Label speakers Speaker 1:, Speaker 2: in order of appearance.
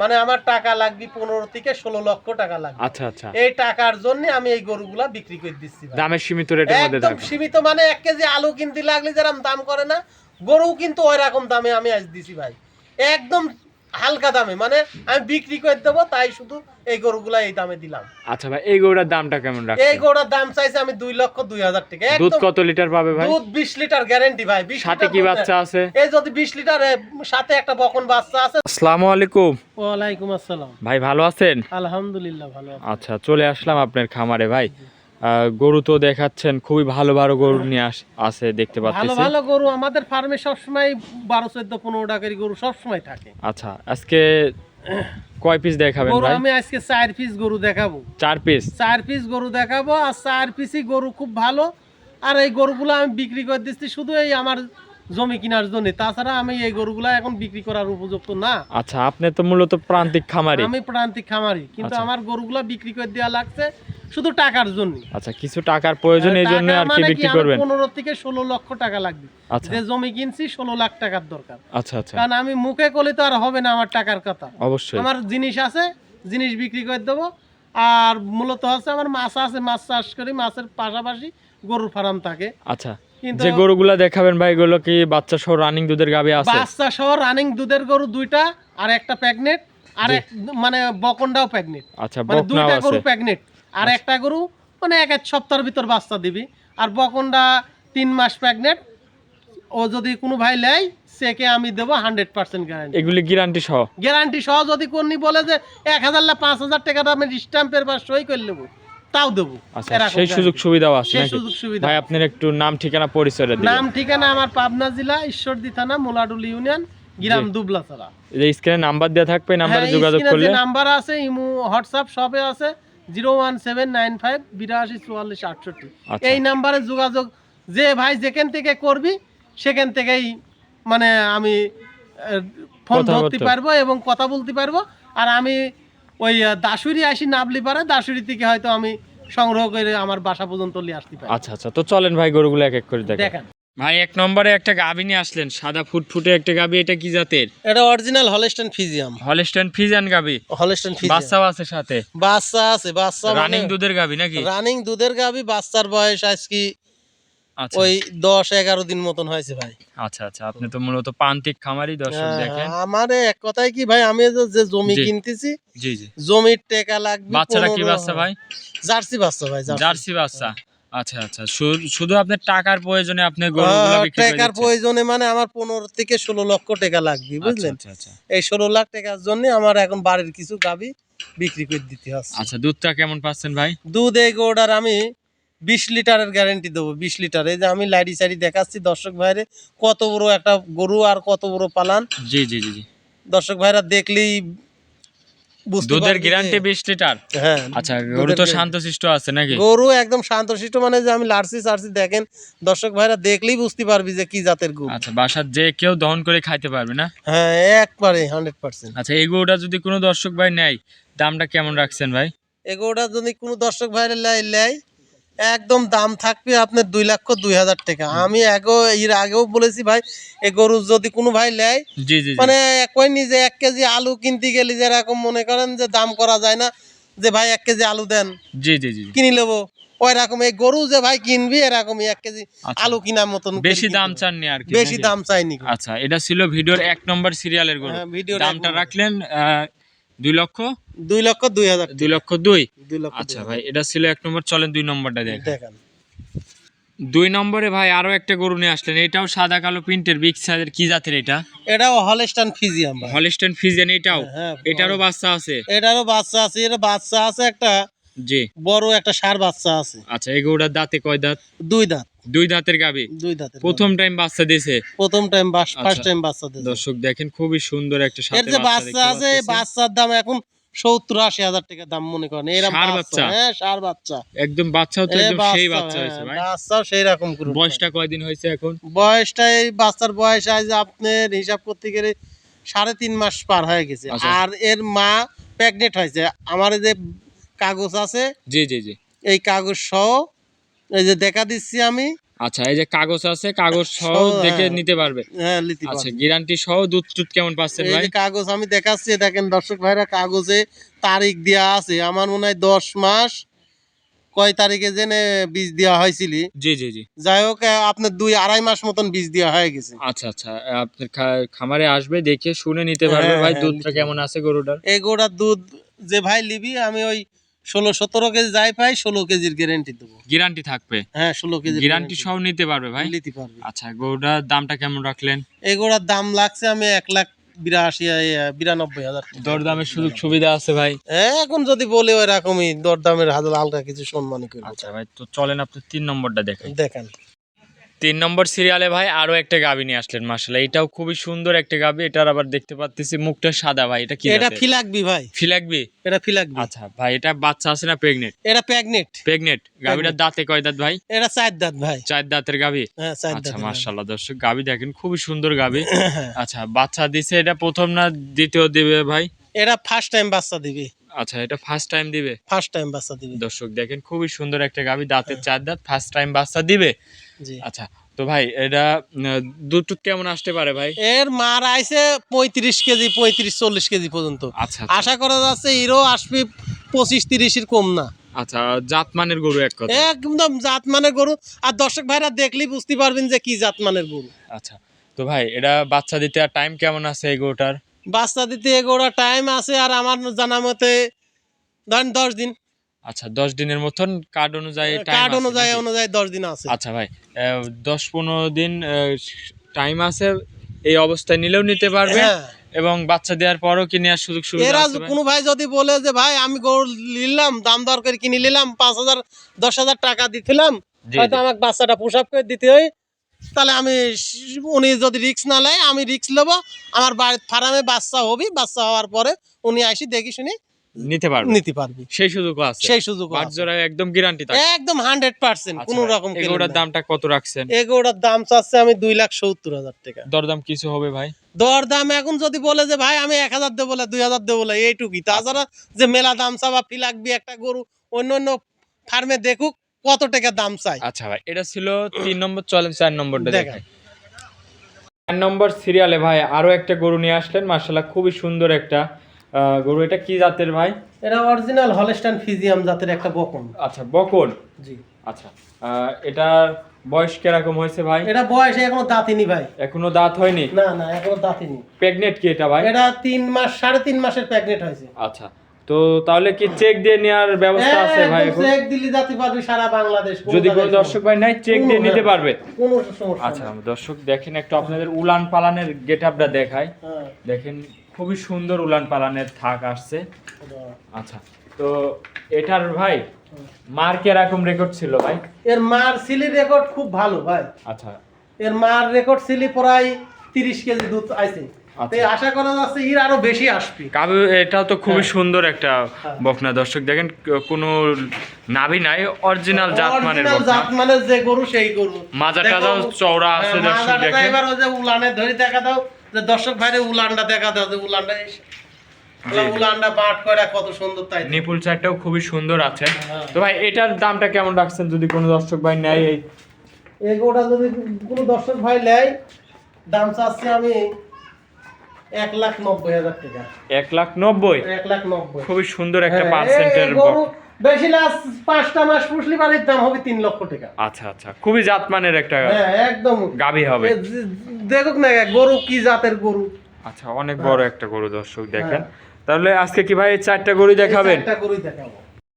Speaker 1: মানে আমার টাকা লাগবে পনেরো থেকে ষোলো লক্ষ টাকা লাগবে।
Speaker 2: আচ্ছা আচ্ছা।
Speaker 1: এই টাকার জন্য আমি এই গরুগুলা বিক্রি করে দিচ্ছি।
Speaker 2: দামের সীমিত রেটের মধ্যে
Speaker 1: একদম সীমিত মানে এক কেজি আলু কিনতে লাগলে যেরকম দাম করে না গরু কিন্তু ওই রকম দামে আমি আজ দিছি ভাই। একদম হালকা দামে মানে আমি বিক্রি করে দেবো তাই শুধু এই গরুগুলা এই দামে দিলাম।
Speaker 2: আচ্ছা ভাই এই গরুটার দামটা কেমন রাখছেন?
Speaker 1: এই গরুর দাম চাইছে আমি দুই লক্ষ দুই হাজার টাকা।
Speaker 2: দুধ কত লিটার পাবে ভাই?
Speaker 1: দুধ বিশ লিটার গ্যারেন্টি ভাই 20
Speaker 2: সাথে কি বাচ্চা আছে?
Speaker 1: এই যদি বিশ লিটার সাথে একটা বকন বাচ্চা আছে।
Speaker 2: আসসালামু আলাইকুম।
Speaker 1: ওয়ালাইকুম আসসালাম।
Speaker 2: ভাই ভালো আছেন?
Speaker 1: আলহামদুলিল্লাহ ভালো আছি।
Speaker 2: আচ্ছা চলে আসলাম আপনার খামারে ভাই। গরু তো দেখাচ্ছেন খুবই ভালো ভালো গরু নিয়ে আস- আছে দেখতে পাচ্ছি
Speaker 1: ভালো ভালো গরু আমাদের ফার্মে সবসময় বারো চোদ্দ পনেরো টাকার গরু সবসময় থাকে।
Speaker 2: আচ্ছা আজকে কয় পিস দেখাবেন ভাই?
Speaker 1: আমি আজকে চার পিস গরু দেখাবো।
Speaker 2: চার পিস
Speaker 1: চার পিস গরু দেখাবো আর চার পিসই গরু খুব ভালো। আর এই গরুগুলো আমি বিক্রি করে দিচ্ছি শুধু এই আমার জমি কেনার জন্য। তাছাড়া আমি এই গরুগুলো এখন বিক্রি করার উপযুক্ত না।
Speaker 2: আচ্ছা আপনি তো মূলত প্রান্তিক খামারি।
Speaker 1: আমি প্রান্তিক খামারি কিন্তু
Speaker 2: আচ্ছা।
Speaker 1: আমার গরুগুলা বিক্রি করে দেওয়া লাগছে। শুধু টাকার জন্য।
Speaker 2: আচ্ছা কিছু টাকার প্রয়োজন এই জন্য আর কি বিক্রি করবেন?
Speaker 1: মানে পনেরো থেকে ষোলো লক্ষ টাকা লাগবে।
Speaker 2: আচ্ছা।
Speaker 1: যে জমি কিনছি ষোলো লাখ টাকার দরকার।
Speaker 2: আচ্ছা আচ্ছা।
Speaker 1: কারণ আমি মুখে করলে তো আর হবে না আমার টাকার কথা।
Speaker 2: অবশ্যই।
Speaker 1: আমার জিনিস আছে জিনিস বিক্রি করে দেবো। আর মূলত হচ্ছে আমার মাছ আছে মাছ চাষ করি মাছের পাশাপাশি গরুর ফার্ম থাকে।
Speaker 2: আচ্ছা যে গরুগুলা দেখাবেন ভাই এগুলো কি বাচ্চা সহ রানিং দুধের গাবে আছে?
Speaker 1: বাচ্চা সহ রানিং দুধের গরু দুইটা আর একটা প্যাগনেট আর এক মানে বকনটাও প্যাগনেট
Speaker 2: আচ্ছা
Speaker 1: মানে দুইটা গরু প্যাগনেট আর
Speaker 2: আচ্ছা।
Speaker 1: একটা গরু মানে এক এক সপ্তাহের ভিতর বাচ্চা দিবি। আর বকনটা তিন মাস প্যাগনেট ও যদি কোনো ভাই নেয় সেকে আমি দেবো হান্ড্রেড পার্সেন্ট গ্যারান্টি
Speaker 2: এগুলি গ্যারান্টি সহ?
Speaker 1: গ্যারান্টি সহ যদি কোনি বলে যে এক হাজার না পাঁচ হাজার টাকা আমি স্ট্যাম্পের বা সই করে নেব তাও দেবো।
Speaker 2: আচ্ছা সেই সুযোগ। সুবিধাও আছে
Speaker 1: সেই সুযোগ সুবিধা।
Speaker 2: ভাই আপনার একটু নাম ঠিকানা পরিচয় দিন
Speaker 1: নাম ঠিকানা আমার পাবনা জেলা ঈশ্বরদী থানা মোলাডুল ইউনিয়ন গ্রাম
Speaker 2: জি।
Speaker 1: দুবলাছড়া।
Speaker 2: এই স্ক্রিনে নাম্বার দেওয়া থাকবে নাম্বারে
Speaker 1: হ্যাঁ,
Speaker 2: যোগাযোগ করলে।
Speaker 1: নাম্বার আছে ইমো হোয়াটসঅ্যাপ সবে আছে। Zero one seven nine five বিরাশি চুয়াল্লিশ আটষট্টি।
Speaker 2: আচ্ছা।
Speaker 1: এই নাম্বারে যোগাযোগ যে ভাই যেখান থেকে করবি সেখান থেকেই মানে আমি ফোন ধরতে পারব এবং কথা বলতে পারব। আর আমি ওই দাসুরি আসি নাবলি পারে দাসুরি থেকে হয়তো আমি সংগ্রহ করে আমার বাসা পর্যন্ত নিয়ে আসতে পারি।
Speaker 2: আচ্ছা আচ্ছা। তো চলেন ভাই গরুগুলো এক এক করে দেখেন। ভাই এক নম্বরে একটা গাবি নিয়ে আসলেন সাদা ফুটফুটে একটা গাবি এটা কি জাতের?
Speaker 1: এটা original Holstein Friesian
Speaker 2: Holstein Friesian গাবি।
Speaker 1: হলস্টেন ফিজিয়াম
Speaker 2: বাচ্চাও আছে সাথে।
Speaker 1: বাচ্চা আছে বাচ্চা
Speaker 2: রানিং দুধের গাবি নাকি?
Speaker 1: রানিং দুধের গাবি বাচ্চার বয়স আজকে
Speaker 2: আচ্ছা।
Speaker 1: ওই দশ এগারো দিন মতন হয়েছে ভাই।
Speaker 2: আচ্ছা আচ্ছা আপনি তো মূলত প্রান্তিক খামারি দর্শক
Speaker 1: হ্যাঁ,
Speaker 2: দেখেন।
Speaker 1: আমার এক কথায় কি ভাই আমি যে- যে জমি কিনতেছি
Speaker 2: জি জি।
Speaker 1: জমির টাকা লাগবে
Speaker 2: বাচ্চাটা কি বাচ্চা ভাই?
Speaker 1: জার্সি বাচ্চা ভাই
Speaker 2: জার্সি বাচ্চা। আচ্ছা আচ্ছা। শুধু আপনার টাকার প্রয়োজনে আপনি গরুগুলো বিক্রি করে
Speaker 1: টাকার প্রয়োজনে মানে আমার পনেরো থেকে ষোলো লক্ষ টাকা লাগবে
Speaker 2: আচ্ছা,
Speaker 1: বুঝলেন?
Speaker 2: আচ্ছা আচ্ছা।
Speaker 1: এই ষোলো লাখ টাকার জন্য আমার এখন বাড়ির কিছু গাবি বিক্রি করে দিতে হচ্ছে।
Speaker 2: আচ্ছা দুধটা কেমন পাচ্ছেন ভাই?
Speaker 1: দুধ এই গোড়ার আমি বিশ লিটারের গ্যারেন্টি দেবো বিশ লিটার। এই যে আমি লাইডি সাইডি দেখাচ্ছি দর্শক ভাইরে কত বড় একটা গরু আর কত বড় পালান।
Speaker 2: জি জি জি।
Speaker 1: দর্শক ভাইরা দেখলেই
Speaker 2: দুধের গ্যারান্টি বিশ লিটার?
Speaker 1: হ্যাঁ
Speaker 2: আচ্ছা গরু তো
Speaker 1: শান্ত
Speaker 2: শান্তশিষ্ট আছে নাকি?
Speaker 1: গরু একদম শান্তশিষ্ট মানে যে আমি লার্সি সার্সি দেখেন দর্শক ভাইরা দেখলেই বুঝতে পারবি যে কি জাতের গরু।
Speaker 2: আচ্ছা বাসার যে কেউ দহন করে খাইতে পারবে না?
Speaker 1: হ্যাঁ একবারে হান্ড্রেড পার্সেন্ট
Speaker 2: আচ্ছা এই গরুটা যদি কোনো দর্শক ভাই নেয় দামটা কেমন রাখছেন ভাই?
Speaker 1: এই গরুটা যদি কোনো দর্শক ভাইরা লাই লেয় একদম দাম থাকবে আপনার দুই লক্ষ দুই হাজার টাকা আমি আগেও এর আগেও বলেছি ভাই এ গরু যদি কোনো ভাই নেয়। মানে কই নিজে এক কেজি আলু কিনতে গেলে যেরকম মনে করেন যে দাম করা যায় না যে ভাই এক কেজি আলু দেন
Speaker 2: জি জি জি।
Speaker 1: কিনে নেব ওই রকম এই গরু যে ভাই কিনবি এরকম এক কেজি
Speaker 2: আচ্ছা।
Speaker 1: আলু কিনার মতন
Speaker 2: বেশি দাম। চাননি আর কি
Speaker 1: বেশি দাম চাইনি।
Speaker 2: আচ্ছা এটা ছিল ভিডিওর এক নম্বর সিরিয়ালের গরু
Speaker 1: হ্যাঁ,
Speaker 2: দামটা রাখলেন দুই লক্ষ
Speaker 1: দুই লক্ষ দুই হাজার
Speaker 2: দুই লক্ষ দুই? আচ্ছা ভাই এটা ছিল এক নম্বর চলেন দুই নম্বরটা
Speaker 1: দেখেন।
Speaker 2: দুই নম্বরে ভাই আরও একটা গরু নিয়ে আসলেন এটাও সাদা কালো প্রিন্টের বিগ সাইজের কি জাতের এটা?
Speaker 1: এটাও ভাই।
Speaker 2: এটাও?
Speaker 1: হ্যাঁ
Speaker 2: এটারও বাচ্চা আছে?
Speaker 1: এটারও বাচ্চা আছে এটা বাচ্চা আছে একটা
Speaker 2: জি।
Speaker 1: বড় একটা সার বাচ্চা আছে।
Speaker 2: আচ্ছা এই গরুটার দাঁতে কয় দাঁত?
Speaker 1: দুই দাঁত।
Speaker 2: দুই দাঁতের গাবি?
Speaker 1: দুই দাঁতের
Speaker 2: প্রথম টাইম বাচ্চা দিয়েছে?
Speaker 1: প্রথম টাইম ফার্স্ট। টাইম বাচ্চা দিয়েছে।
Speaker 2: দর্শক দেখেন খুবই সুন্দর একটা সাথে বাচ্চা
Speaker 1: আছে বাচ্চার দাম এখন সত্তর আশি হাজার টাকা দাম মনে করেন। এরকম বাচ্চা
Speaker 2: বাচ্চা?
Speaker 1: হ্যাঁ সার বাচ্চা।
Speaker 2: একদম
Speaker 1: এ
Speaker 2: একদম সেই
Speaker 1: বাচ্চা,
Speaker 2: বাচ্চা হয়েছে
Speaker 1: হ্যাঁ,
Speaker 2: ভাই।
Speaker 1: বাচ্চাও সেই রকম
Speaker 2: বয়সটা কয়দিন হয়েছে এখন?
Speaker 1: বয়সটা এই বাচ্চার বয়স আজ আপনার হিসাব করতে গেলে সাড়ে তিন মাস পার হয়ে গেছে।
Speaker 2: আচ্ছা।
Speaker 1: আর এর মা প্রেগনেন্ট হয়েছে। আমার যে কাগজ আছে
Speaker 2: জি জি জি।
Speaker 1: এই কাগজ সহ এই যে দেখা দিচ্ছি আমি।
Speaker 2: আচ্ছা এই যে কাগজ আছে কাগজ সহ
Speaker 1: সহ,
Speaker 2: দেখে
Speaker 1: হ্যাঁ।
Speaker 2: নিতে পারবে।
Speaker 1: হ্যাঁ লিতে
Speaker 2: আচ্ছা গ্যারান্টি সহ দুধ টুধ কেমন পাচ্ছেন
Speaker 1: এই
Speaker 2: ভাই?
Speaker 1: যে কাগজ আমি দেখাচ্ছি দেখেন দর্শক ভাইরা কাগজে তারিখ দেওয়া আছে। আমার মনে হয় দশ মাস কয় তারিখে জেনে বীজ দেওয়া হয়েছিল।
Speaker 2: জি জি জি।
Speaker 1: যাই হোক আপনার দুই আড়াই মাস মতন বীজ দেওয়া হয়ে গেছে।
Speaker 2: আচ্ছা আচ্ছা আপনার খামারে আসবে দেখে শুনে নিতে পারবে
Speaker 1: হ্যাঁ,
Speaker 2: ভাই
Speaker 1: হ্যাঁ,
Speaker 2: দুধটা কেমন আছে গরুটার?
Speaker 1: এই গোড়ার দুধ যে ভাই লিবি আমি ওই ষোলো সতেরো কেজি যাই পাই ষোলো কেজির গ্যারান্টি দেবো।
Speaker 2: গ্যারান্টি থাকবে?
Speaker 1: হ্যাঁ ষোলো কেজি
Speaker 2: গ্যারান্টি সব নিতে পারবে ভাই?
Speaker 1: নিতে পারবে।
Speaker 2: আচ্ছা গোড়ার দামটা কেমন রাখলেন?
Speaker 1: এই গোড়ার দাম লাগছে আমি এক লাখ বিরাশি বিরানব্বই হাজার
Speaker 2: দরদামের সুযোগ সুবিধা আছে ভাই?
Speaker 1: এখন যদি বলে ওই রকমই দরদামের হাজার হালকা কিছু সম্মানই করব।
Speaker 2: আচ্ছা ভাই তো চলেন আপনি তিন নম্বরটা দেখেন
Speaker 1: দেখেন।
Speaker 2: তিন নম্বর সিরিয়ালে ভাই আরও একটা গাবি নিয়ে আসলেন মাসাল্লাহ এটাও খুবই সুন্দর একটা গাবি এটার আবার দেখতে পাচ্তেছি মুখটা সাদা ভাই এটা কি
Speaker 1: এটা ফিলাকবি ভাই।
Speaker 2: ফিলাকবি?
Speaker 1: এটা ফিলাকবি
Speaker 2: আচ্ছা ভাই এটা বাচ্চা আছে না প্রেগনেন্ট
Speaker 1: এটা প্যাগনেট
Speaker 2: প্রেগনেন্ট গাবিটার দাঁতে কয় দাঁত ভাই?
Speaker 1: এটা চার দাঁত ভাই।
Speaker 2: চার দাঁতের গাবি?
Speaker 1: হ্যাঁ
Speaker 2: আচ্ছা
Speaker 1: দাঁত
Speaker 2: দর্শক গাবি দেখেন খুবই সুন্দর গাবি। আচ্ছা বাচ্চা দিছে এটা প্রথম না দ্বিতীয় দিবে ভাই?
Speaker 1: এটা ফার্স্ট টাইম বাচ্চা দিবে।
Speaker 2: আচ্ছা এটা ফার্স্ট টাইম দিবে?
Speaker 1: ফার্স্ট টাইম বাচ্চা দিবে।
Speaker 2: দর্শক দেখেন খুবই সুন্দর একটা গাবি দাঁতের চার দাঁত ফার্স্ট টাইম বাচ্চা দিবে?
Speaker 1: জি।
Speaker 2: আচ্ছা তো ভাই এটা দুধ কেমন আসতে পারে ভাই?
Speaker 1: এর মার আইছে পঁয়ত্রিশ কেজি পঁয়ত্রিশ চল্লিশ কেজি পর্যন্ত।
Speaker 2: আচ্ছা আচ্ছা।
Speaker 1: আশা করা যাচ্ছে হিরো আসবে পঁচিশ তিরিশের কম না।
Speaker 2: আচ্ছা জাতমানের গরু এক কথা।
Speaker 1: একদম জাত মানের গরু। আর দর্শক ভাইরা দেখলেই বুঝতে পারবেন যে কি জাত মানের গরু।
Speaker 2: আচ্ছা তো ভাই এটা বাচ্চা দিতে আর টাইম কেমন আছে এই গরুটার?
Speaker 1: বাচ্চা দিতে এগোড়া টাইম আছে আর আমার জানা মতে ধরেন দশ দিন।
Speaker 2: আচ্ছা দশ দিনের মতন কার্ড অনুযায়ী
Speaker 1: কার্ড অনুযায়ী অনুযায়ী দশ দিন আছে।
Speaker 2: আচ্ছা ভাই দশ পনেরো দিন টাইম আছে এই অবস্থায় নিলেও নিতে পারবে
Speaker 1: হ্যাঁ।
Speaker 2: এবং বাচ্চা দেওয়ার পরও কিনে আর সুযোগ সুবিধা
Speaker 1: এরা কোনো ভাই যদি বলে যে ভাই আমি গরু নিলাম দাম দর করে কিনে নিলাম পাঁচ হাজার দশ হাজার টাকা দিছিলাম হয়তো। আমাকে বাচ্চাটা পুশ আপ করে দিতে হয় তাহলে আমি উনি যদি রিক্স না নেয় আমি রিক্স নেব। আমার বাড়ির ফার্মে বাচ্চা হবি বাচ্চা হওয়ার পরে উনি আসি দেখি শুনি
Speaker 2: নিতে পারবে।
Speaker 1: নিতে পারবি।
Speaker 2: সেই সুযোগও আছে।
Speaker 1: সেই সুযোগ
Speaker 2: জোড়ায় একদম গ্যারান্টি থাকে
Speaker 1: একদম হান্ড্রেড পার্সেন্ট
Speaker 2: আচ্ছা
Speaker 1: কোনো রকম
Speaker 2: এগুলোর দামটা কত রাখছেন?
Speaker 1: এগুলোর দাম চাচ্ছে আমি দুই লাখ সত্তর হাজার টাকা।
Speaker 2: দরদাম কিছু হবে ভাই?
Speaker 1: দর দাম এখন যদি বলে যে ভাই আমি এক হাজার দেবো বলে দুই হাজার দেবো বলে এইটুকুই। তাছাড়া যে মেলা দাম চাবা ফিলাকবি একটা গরু অন্য অন্য ফার্মে দেখুক কত টাকা দাম চাই?
Speaker 2: আচ্ছা ভাই এটা ছিল তিন নম্বর চলেন চার নম্বরটা
Speaker 1: দেখান।
Speaker 2: দেখাই চার নম্বর সিরিয়ালে ভাই আরও একটা গরু নিয়ে আসলেন মার্শাল্লাহ খুবই সুন্দর একটা গরু। এটা কি জাতের ভাই?
Speaker 1: এটা অরিজিনাল হলস্টাইন ফিজিয়াম জাতের একটা বকন।
Speaker 2: আচ্ছা বকন?
Speaker 1: জি।
Speaker 2: আচ্ছা আহ, এটার বয়স কীরকম হয়েছে ভাই?
Speaker 1: এটা বয়সে এখনও দাঁতিনি ভাই।
Speaker 2: এখনও দাঁত হয়নি?
Speaker 1: না না এখনও দাঁতিনি
Speaker 2: প্রেগনেন্ট কি এটা ভাই?
Speaker 1: এটা তিন মাস সাড়ে তিন মাসের প্রেগনেন্ট হয়েছে।
Speaker 2: আচ্ছা তো তাহলে কি চেক দিয়ে নেওয়ার ব্যবস্থা আছে ভাই এখন?
Speaker 1: চেক দিল্লি জাতি পারবি সারা বাংলাদেশ
Speaker 2: যদি কোনো দর্শক ভাই নাই চেক দিয়ে নিতে
Speaker 1: হ্যাঁ।
Speaker 2: পারবে
Speaker 1: কোনো সমস্যা
Speaker 2: আচ্ছা। দর্শক দেখেন একটু আপনাদের উলান পালানের গেট আপটা দেখায়
Speaker 1: হ্যাঁ,
Speaker 2: দেখেন খুবই সুন্দর উলান পালানের থাক আসছে আচ্ছা তো এটার ভাই মার কীরকম রেকর্ড ছিল ভাই
Speaker 1: এর মার সিলি রেকর্ড খুব ভালো ভাই
Speaker 2: আচ্ছা
Speaker 1: এর মার রেকর্ড সিলি প্রায় তিরিশ কেজি দুধ। তো আশা করা যাচ্ছে এর আরও বেশি আসবে।
Speaker 2: কাবু এটাও তো খুবই
Speaker 1: হ্যাঁ।
Speaker 2: সুন্দর একটা
Speaker 1: হ্যাঁ।
Speaker 2: বকনা। দর্শক দেখেন কোনো নাভি নাই অরিজিনাল জাতমানের
Speaker 1: Original
Speaker 2: বকনা।
Speaker 1: জাতমানের যে গরু সেই গরু। দেখো,
Speaker 2: চওড়া আছে
Speaker 1: হ্যাঁ,
Speaker 2: দর্শক দেখেন।
Speaker 1: এবার ওই যে উলানে ধরে দেখা দাও যে দর্শক ভাইরে উলানটা দেখা দাও যে উলানটা। উলানটা বাট কত সুন্দর তাই
Speaker 2: নিপুল চারটাও খুবই সুন্দর আছে।
Speaker 1: হ্যাঁ।
Speaker 2: তো ভাই এটার দামটা কেমন রাখছেন যদি কোনো দর্শক ভাই নেয় এই?
Speaker 1: এই যদি কোনো দর্শক ভাই নেয় দাম চাচ্ছি আমি এক লাখ নব্বই হাজার টাকা।
Speaker 2: এক লাখ নব্বই?
Speaker 1: এক লাখ নব্বই।
Speaker 2: খুবই সুন্দর একটা
Speaker 1: হ্যাঁ,
Speaker 2: পার্সেন্টের
Speaker 1: বেশি লাস পাঁচটা মাস পুষলি বাড়ির দাম হবে তিন লক্ষ টাকা।
Speaker 2: আচ্ছা আচ্ছা খুবই জাতমানের একটা
Speaker 1: হ্যাঁ একদম।
Speaker 2: গাভী হবে।
Speaker 1: দেখুক না গরু কি জাতের গরু।
Speaker 2: আচ্ছা অনেক বড় একটা গরু দর্শক দেখেন। তাহলে আজকে কি ভাই চারটা গরু দেখাবেন?
Speaker 1: চারটা গরু দেখাবো।